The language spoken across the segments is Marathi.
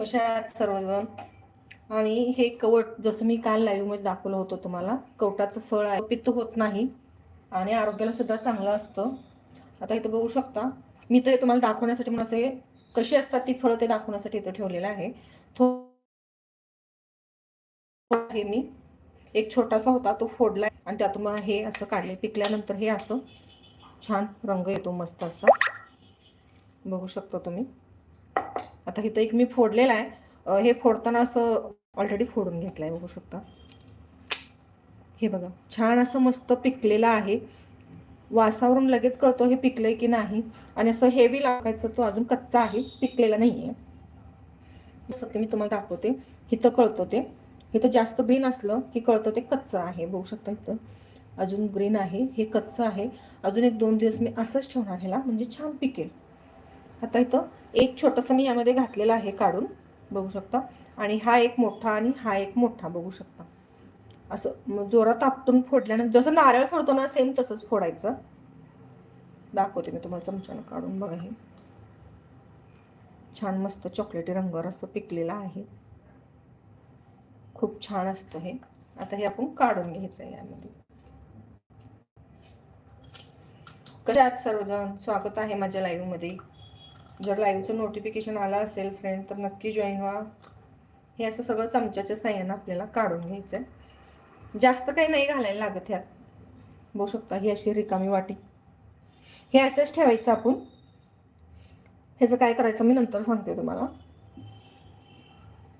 कशा आहेत सर्वजण? आणि हे कवट जसं मी काल लाईव्हमध्ये दाखवलं होतं तुम्हाला कवटाचं फळ आहे पित्त होत नाही आणि आरोग्याला सुद्धा चांगलं असतं. आता इथं बघू शकता मी तर तुम्हाला दाखवण्यासाठी म्हणून असे कशी असतात ती फळं ते दाखवण्यासाठी इथं ठेवलेलं आहे. थो हे मी एक छोटासा होता तो फोडला आणि त्यातून मला हे असं काढले. पिकल्यानंतर हे असं छान रंग येतो मस्त असा. बघू शकता तुम्ही. आता इथं एक मी फोडलेला आहे. हे फोडताना असं ऑलरेडी फोडून घेतलं आहे बघू शकता. हे बघा छान असं मस्त पिकलेलं आहे. वासावरून लगेच कळतो हे पिकलंय की नाही. आणि असं हेवी लागायचं तो अजून कच्चा आहे पिकलेला नाही आहे जसं की मी तुम्हाला दाखवते इथं कळतो ते. इथं जास्त ग्रीन असलं की कळतं ते कच्चं आहे बघू शकता इथं. अजून ग्रीन आहे हे कच्चं आहे. अजून एक दोन दिवस मी असंच ठेवणार ह्याला म्हणजे छान पिकेल. आता इथं एक छोटंसं मी यामध्ये घातलेलं आहे काढून बघू शकता. आणि हा एक मोठा आणि हा एक मोठा बघू शकता. असं जोरात आपटून फोडल्यानंतर जसं नारळ फोडतो ना सेम तसंच फोडायचं. दाखवते मी तुम्हाला चमच्यानं काढून बघा हे. छान मस्त चॉकलेटी रंगावर असं पिकलेलं आहे. खूप छान असतं हे. आता हे आपण काढून घ्यायचं आहे यामध्ये. कशात सर्वजण? स्वागत आहे माझ्या लाईव्हमध्ये जर लाईव्हचं नोटिफिकेशन आलं असेल फ्रेंड तर नक्की जॉईन व्हा. हे असं सगळं चमच्याच्या साह्यानं आपल्याला काढून घ्यायचं आहे जास्त काही नाही घालायला लागत ह्यात. बघू शकता ही अशी रिकामी वाटी. हे असंच ठेवायचं आपण. ह्याचं काय करायचं मी नंतर सांगते तुम्हाला.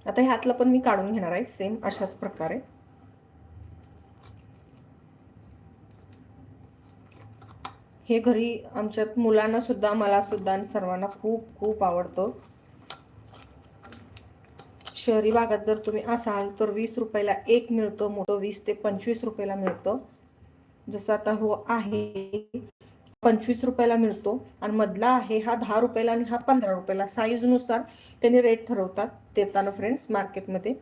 आता ह्यातलं पण मी काढून घेणार आहे सेम अशाच प्रकारे. हे घरी आमच्यात मुलांना सुद्धा मला सुद्धा आणि सर्वांना खूप खूप आवडतं. शहरी भागात जर तुम्ही असाल तर वीस रुपयाला एक मिळतं मोठं वीस ते पंचवीस रुपयाला मिळतं. जसं आता हो आहे पंचवीस रुपयाला मिळतो आणि मधला आहे हा दहा रुपयाला आणि हा पंधरा रुपयाला. साईजनुसार त्यांनी रेट ठरवतात देताना फ्रेंड्स मार्केटमध्ये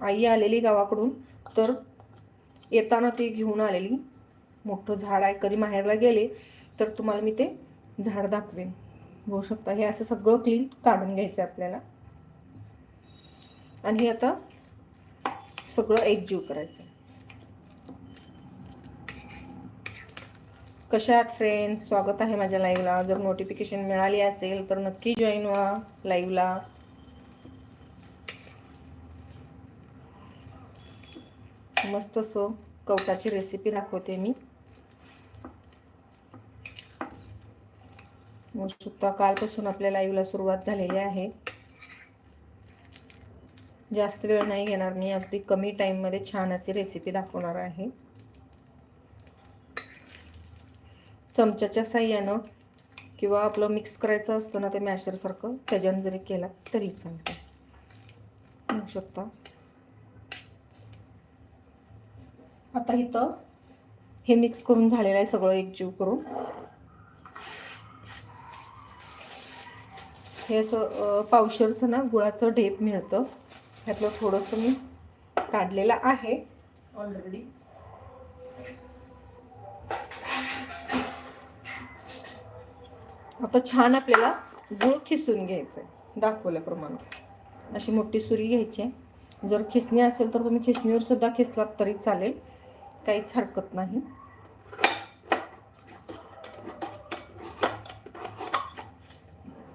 आई आलेली गावाकडून तर येताना ती घेऊन आलेली. मोठं झाड आहे. कधी माहेरला गेले तर तुम्हाला मी ते झाड दाखवेन. बघू शकता. हे असं सगळं क्लीन काढून घ्यायचं आहे आपल्याला. आणि हे आता सगळं एकजीव करायचं कशा आहात फ्रेंड्स स्वागत आहे माझ्या लाईव्हला जर नोटिफिकेशन मिळाली असेल तर नक्की जॉईन व्हा लाईव्हला मस्त सो कवटाची रेसिपी दाखवते मी. बघू शकता कालपासून आपल्या लाईव्हला सुरुवात झालेली आहे. जास्त वेळ नाही घेणार मी अगदी कमी टाईममध्ये छान अशी रेसिपी दाखवणार आहे. चमच्याच्या साह्यानं किंवा आपलं मिक्स करायचं असतं ना ते मॅशरसारखं त्याच्यानं जरी केला तरी चालतं. बघू शकता. आता इथं हे मिक्स करून झालेलं आहे सगळं एकजीव करून. हे असं पावशरचं ना गुळाचं ढेप मिळतं. ह्यातलं थोडंसं मी काढलेलं आहे. ऑलरेडी आता छान आपल्याला गुळ खिसून घ्यायचं आहे दाखवल्याप्रमाणे. अशी मोठी सुरी घ्यायची आहे. जर खिसणी असेल तर तुम्ही खिसणीवर सुद्धा खिसलात तरी चालेल. काहीच हरकत नाही.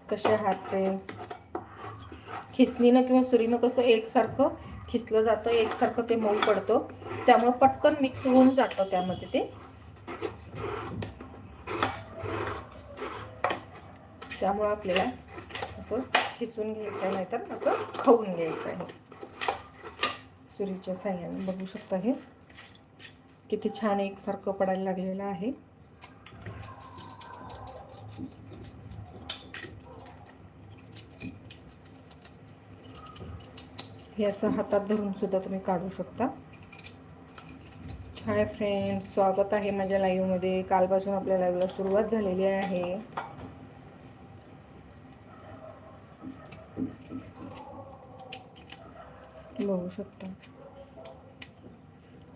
कसे आहात फ्रेंड्स खिसणीनं किंवा सुरीनं कसं एकसारखं खिसलं जातं एकसारखं ते मऊ पडतं. त्यामुळं पटकन मिक्स होऊन जातं त्यामध्ये ते. त्यामुळं आपल्याला असं खिसून घ्यायचं आहे नाहीतर असं खाऊन घ्यायचं आहे. सुरीच्या साह्याने बघू शकता हे. किती छान एकसारखं पडायला लागलेलं आहे. हे असं हातात धरून सुद्धा तुम्ही काढू शकता. हाय फ्रेंड्स स्वागत आहे माझ्या लाईव्हमध्ये. कालपासून आपल्या लाईव्हला सुरुवात झालेली आहे. बघू शकता.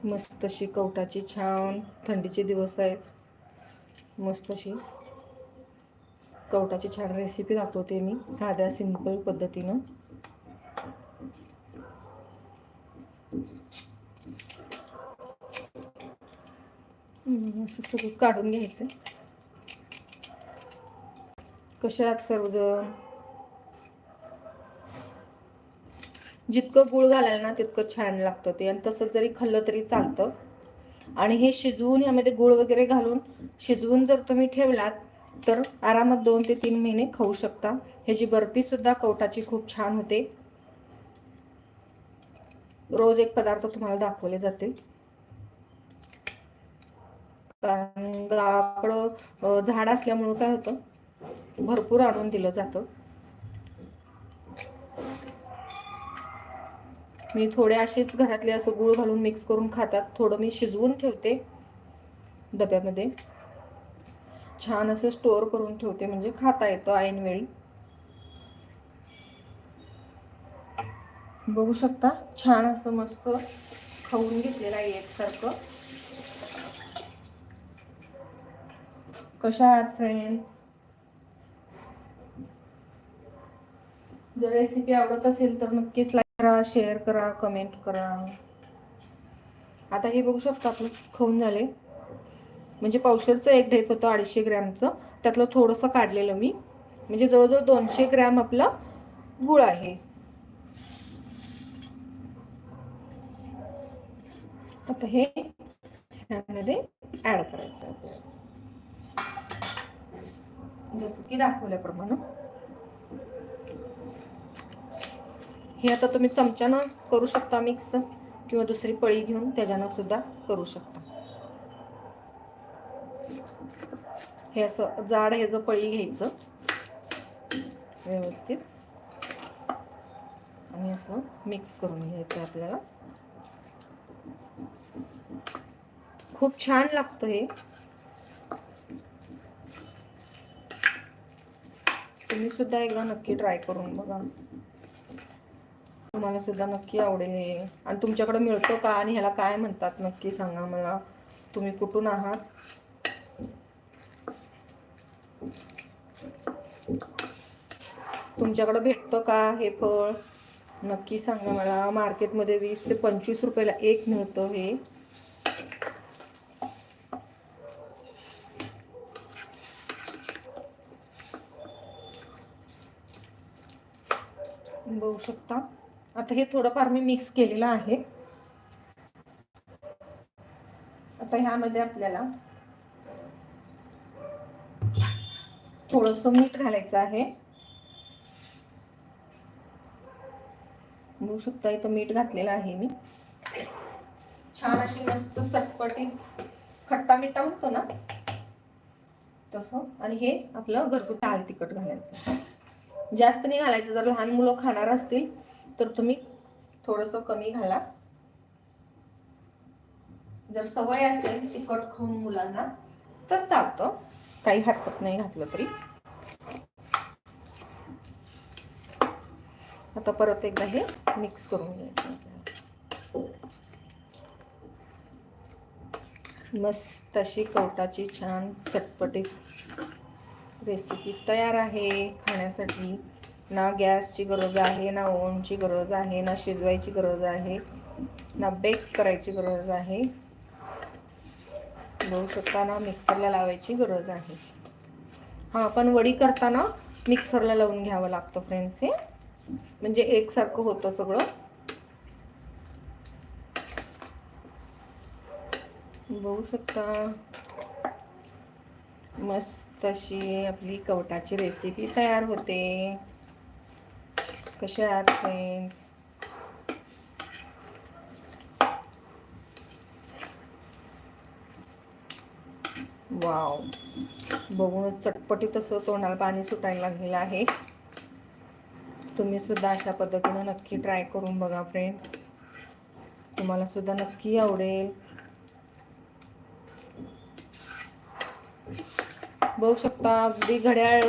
मस्त अशी कवटाची छान थंडीचे दिवस आहेत. मस्त अशी कवटाची छान रेसिपी दाखवते मी साध्या सिंपल पद्धतीनं. असं सगळं काढून घ्यायचं. कशा आहात सर्वजण? जितकं गुळ घालायला ना तितकं छान लागतं ते. आणि तसंच जरी खाल्लं तरी चालतं. आणि हे शिजवून यामध्ये गुळ वगैरे घालून शिजवून जर तुम्ही ठेवलात तर आरामात दोन ते तीन महिने खाऊ शकता. ह्याची बर्फी सुद्धा कवटाची खूप छान होते. रोज एक पदार्थ तुम्हाला दाखवले जातील. कारण गावाकडं झाड असल्यामुळं काय होतं भरपूर आणून दिलं जातं. मी थोडे असेच घरातले असं गुळ घालून मिक्स करून खातात. थोडं मी शिजवून ठेवते डब्यामध्ये. छान असं स्टोअर करून ठेवते म्हणजे खाता येतं ऐनवेळी बघू शकता छान असं मस्त खाऊन घेतलेलं आहे एकसारखं. कशा आहात फ्रेंड्स जर रेसिपी आवडत असेल तर नक्कीच करा शेअर करा कमेंट करा. आता हे बघू शकता आपलं खाऊन झाले. म्हणजे पावशरचं एक ढेप होतं अडीचशे ग्रॅमचं. त्यातलं थोडंसं काढलेलं मी. म्हणजे जवळजवळ दोनशे ग्रॅम आपलं गुळ आहे. आता हे ह्यामध्ये ॲड करायचं. आपल्याला जसं की दाखवल्याप्रमाणे. हे आता तुम्ही चमच्यानं करू शकता मिक्स किंवा दुसरी पळी घेऊन त्याच्यानं सुद्धा करू शकता. हे असं जाड ह्याचं पळी घ्यायचं व्यवस्थित. आणि असं मिक्स करून घ्यायचं आपल्याला. खूप छान लागतं हे. तुम्ही सुद्धा एकदा नक्की ट्राय करून बघा. तुम्हाला सुद्धा नक्की आवडेल. हे आणि तुमच्याकडं मिळतो का? आणि ह्याला काय म्हणतात? नक्की सांगा मला. तुम्ही कुठून आहात? तुमच्याकडं भेटतं का हे फळ? नक्की सांगा मला. मार्केटमध्ये वीस ते पंचवीस रुपयाला एक मिळतं हे. बघू शकता. आता हे थोडंफार मी मिक्स केलेलं आहे. आता ह्यामध्ये आपल्याला थोडस मीठ घालायचं आहे. बघू शकता इथं मीठ घातलेलं आहे मी. छान अशी मस्त चटपटी खट्टा मिठा म्हणतो ना? तसं. आणि हे आपलं घरगुती आल तिखट घालायचं. जास्त नाही घालायचं. जर लहान मुलं खाणार असतील तर तुम्ही थोडंसं कमी घाला. जर सवय असेल तिखट खाऊन मुलांना तर चालतं. काही हरकत नाही घातलं तरी. आता परत एकदा हे मिक्स करून घ्यायचं. मस्त अशी कवटाची छान चटपटीत रेसिपी तयार आहे खाण्यासाठी. ना गॅसची गरज आहे ना ओनची गरज आहे ना शिजवायची गरज आहे ना बेक करायची गरज आहे. बघू शकता ना मिक्सरला लावायची गरज आहे. हां पण वडी करताना मिक्सरला लावून घ्यावं लागतं फ्रेंड्स हे. म्हणजे एकसारखं होतं सगळं. बघू शकता. मस्त अशी आपली कवटाची रेसिपी तयार होते. कसे आहात फ्रेंड्स वाव बघूनच चटपटीत असं तोंडाला पाणी सुटायला लागलेलं आहे. तुम्ही सुद्धा अशा पद्धतीनं नक्की ट्राय करून बघा फ्रेंड्स तुम्हाला सुद्धा नक्की आवडेल. बघू शकता अगदी घड्याळ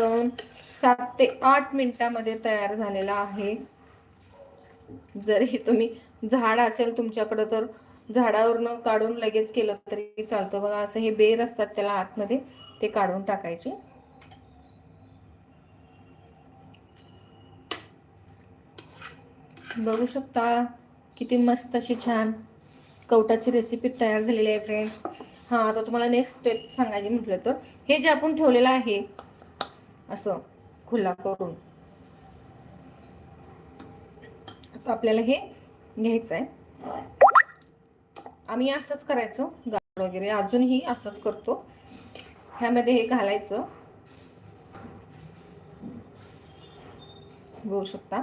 सात ते आठ मिनिटामध्ये तयार झालेला आहे. जरी तुम्ही झाड असेल तुमच्याकडं तर झाडावरनं काढून लगेच केलं तरी चालतं. बघा असं हे बेर असतात त्याला आतमध्ये ते काढून टाकायचे. बघू शकता किती मस्त अशी छान कवटाची रेसिपी तयार झालेली आहे फ्रेंड्स हां आता तुम्हाला नेक्स्ट स्टेप सांगायची म्हटलं तर हे जे आपण ठेवलेलं आहे असं खुला करून. आता आपल्याला हे घ्यायचं आहे आम्ही असंच करायचो गाड वगैरे. अजूनही असंच करतो. ह्यामध्ये हे घालायचं. बघू शकता.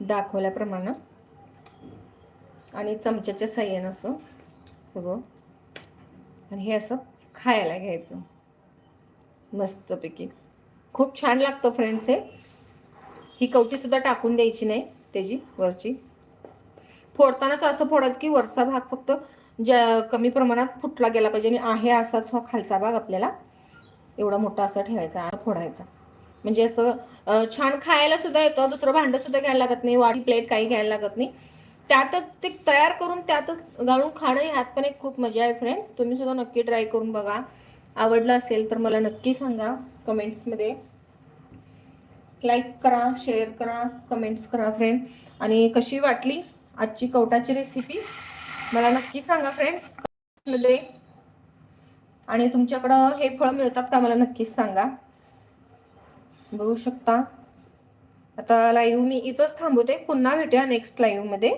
दाखवल्याप्रमाणे. आणि चमच्याच्या सहाय्यानं असं सगळं. आणि हे असं खायला घ्यायचं. मस्तपैकी. खूप छान लागतं फ्रेंड्स हे. ही कवटीसुद्धा टाकून द्यायची नाही त्याची वरची. फोडतानाच असं फोडायचं की वरचा भाग फक्त ज्या कमी प्रमाणात फुटला गेला पाहिजे आणि आहे असाच हा खालचा भाग आपल्याला एवढा मोठा असा ठेवायचा फोडायचा. म्हणजे असं छान खायला सुद्धा येतं दुसरं भांडं सुद्धा घ्यायला लागत नाही वाटी प्लेट काही घ्यायला लागत नाही. त्यातच ते तयार करून त्यातच गाळून खाणं ह्यात पण एक खूप मजा आहे फ्रेंड्स तुम्ही सुद्धा नक्की ट्राय करून बघा. आवडलं असेल तर मला नक्की सांगा. कमेंट्समध्ये लाईक करा शेअर करा कमेंट्स करा फ्रेंड आणि कशी वाटली आजची कवटाची रेसिपी मला नक्की सांगा फ्रेंड्समध्ये आणि तुमच्याकडं हे फळ मिळतात का मला नक्कीच सांगा. बघू शकता. आता लाईव्ह मी इथंच थांबवते. पुन्हा भेटूया नेक्स्ट लाईव्हमध्ये